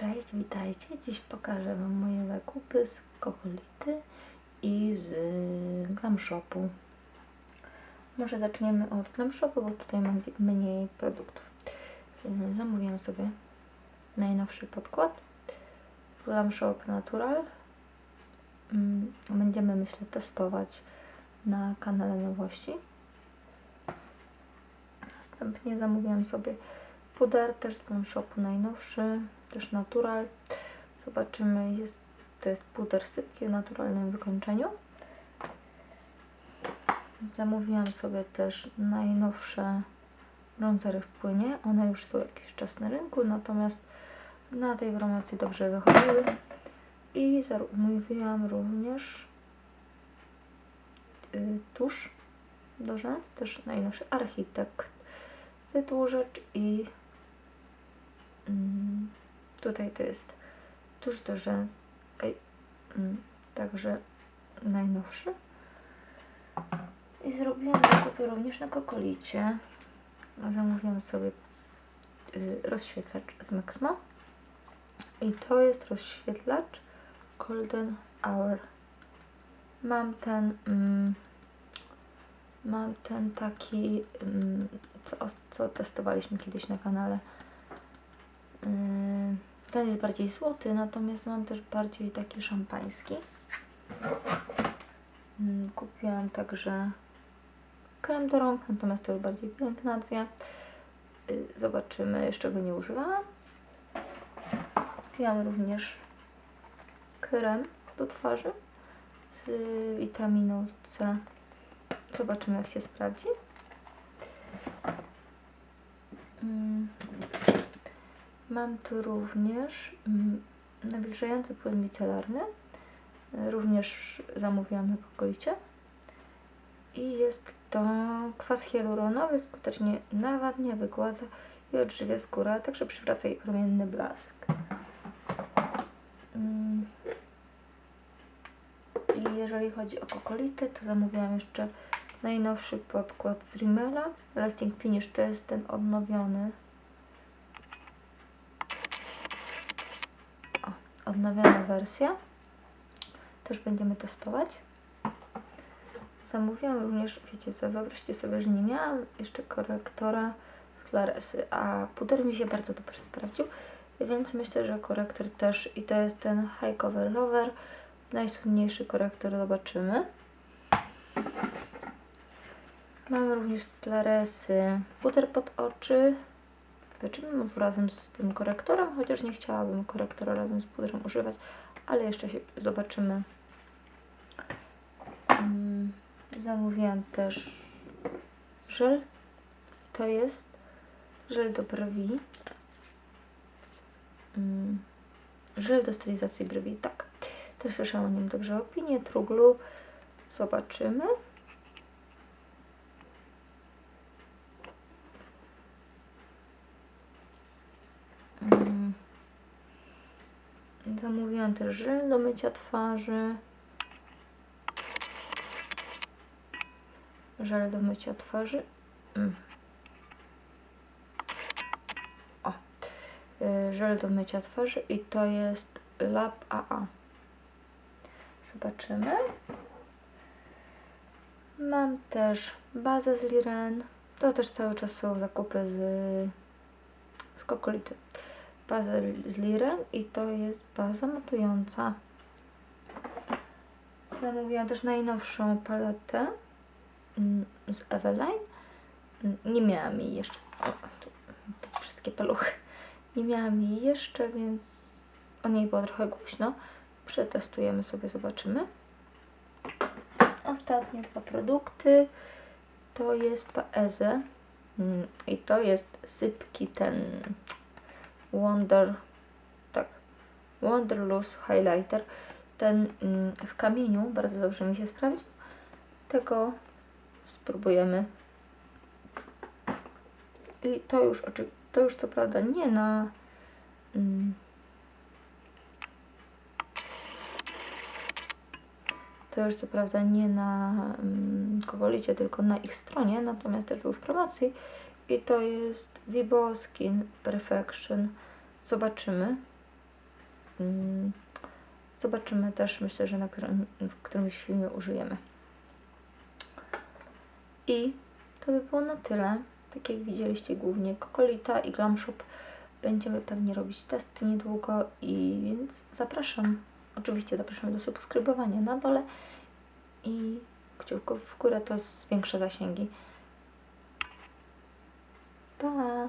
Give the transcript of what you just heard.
Cześć, witajcie. Dziś pokażę Wam moje zakupy z Kokolity i z y, Glam Shopu. Może zaczniemy od Glam Shopu, bo tutaj mam mniej produktów. Y, Zamówiłam sobie najnowszy podkład Glam Shop Natural. Mm, Będziemy, myślę, testować na kanale nowości. Następnie zamówiłam sobie puder też z Glam Shopu najnowszy, też natural. Zobaczymy, jest, to jest puder sypki o naturalnym wykończeniu. Zamówiłam sobie też najnowsze bronzery w płynie. One już są jakiś czas na rynku, natomiast na tej promocji dobrze wychodziły. I zamówiłam również y, tusz do rzęs, też najnowszy architekt wydłużacz i mm, tutaj to jest tuż do rzęs. Ej, mm, także najnowszy. I zrobiłam zakupy również na kokolicie. Zamówiłam sobie y, rozświetlacz z Maxma i to jest rozświetlacz Golden Hour. Mam ten mm, mam ten taki mm, co, co testowaliśmy kiedyś na kanale. Yy, Ten jest bardziej złoty, natomiast mam też bardziej taki szampański. Yy, Kupiłam także krem do rąk, natomiast to już bardziej pielęgnacja. Yy, Zobaczymy, jeszcze go nie używałam. Kupiłam również krem do twarzy z witaminą C. Zobaczymy, jak się sprawdzi. Mam tu również mm, nawilżający płyn micelarny. Również zamówiłam na kokolicie. I jest to kwas hialuronowy, skutecznie nawadnia, wygładza i odżywia skórę, a także przywraca jej promienny blask. Mm. I jeżeli chodzi o kokolitę, to zamówiłam jeszcze najnowszy podkład z Rimmela. Lasting Finish to jest ten odnowiony. O, odnowiona wersja. Też będziemy testować. Zamówiłam również, wiecie co, wyobraźcie sobie, że nie miałam jeszcze korektora z Claresy, a puder mi się bardzo dobrze sprawdził, więc myślę, że korektor też i to jest ten High Cover Lover, najsłynniejszy korektor, zobaczymy. Mam również z Claresy puder pod oczy. Zobaczymy może razem z tym korektorem, chociaż nie chciałabym korektora razem z pudrem używać, ale jeszcze się zobaczymy. Mm, Zamówiłam też żel. To jest żel do brwi. Mm, Żel do stylizacji brwi, tak. Też słyszałam o nim dobrze opinie. Truglu. Zobaczymy. Zamówiłam też żel do mycia twarzy. Żel do mycia twarzy. Mm. O. Y, Żel do mycia twarzy i to jest Lab AA. Zobaczymy. Mam też bazę z Liren. To też cały czas są zakupy z, z Kokolity. Bazę z Liren i to jest baza matująca. Zamówiłam też najnowszą paletę mm, z Eveline. Mm, Nie miałam jej jeszcze. O, tu, te wszystkie paluchy. Nie miałam jej jeszcze, więc o niej było trochę głośno. Przetestujemy sobie, zobaczymy. Ostatnie dwa produkty to jest Paeze mm, i to jest sypki ten Wonder, tak, Wonderlust Highlighter. Ten mm, w kamieniu bardzo dobrze mi się sprawdził. Tego spróbujemy. I to już, to już co prawda nie na mm, To już co prawda nie na um, Kowolicie, tylko na ich stronie, natomiast też był w promocji. I to jest Vibo Skin Perfection. Zobaczymy. mm, zobaczymy też, myślę, że na którym, w którymś filmie użyjemy. I to by było na tyle. Tak jak widzieliście, głównie Kokolita i Glam Shop będziemy pewnie robić testy niedługo i więc zapraszam. Oczywiście zapraszam do subskrybowania na dole i kciuków w górę to zwiększa zasięgi. 不好